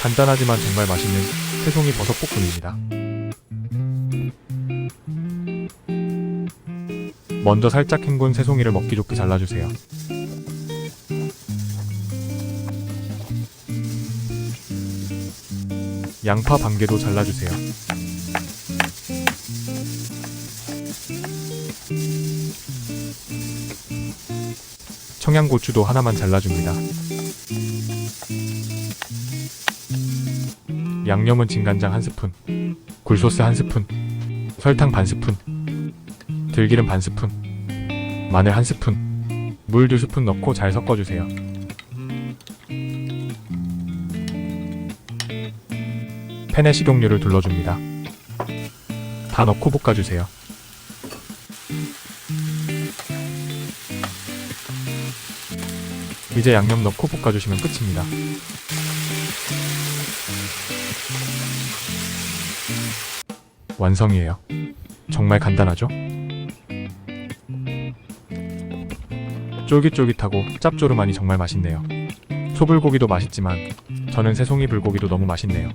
간단하지만 정말 맛있는 새송이 버섯 볶음입니다. 먼저 살짝 헹군 새송이를 먹기 좋게 잘라주세요. 양파 반 개도 잘라주세요. 청양고추도 하나만 잘라줍니다. 양념은 진간장 한 스푼, 굴소스 한 스푼, 설탕 반 스푼, 들기름 반 스푼, 마늘 한 스푼, 물 두 스푼 넣고 잘 섞어주세요. 팬에 식용유를 둘러줍니다. 다 넣고 볶아주세요. 이제 양념 넣고 볶아주시면 끝입니다. 완성이에요. 정말 간단하죠? 쫄깃쫄깃하고 짭조름하니 정말 맛있네요. 소불고기도 맛있지만 저는 새송이 불고기도 너무 맛있네요.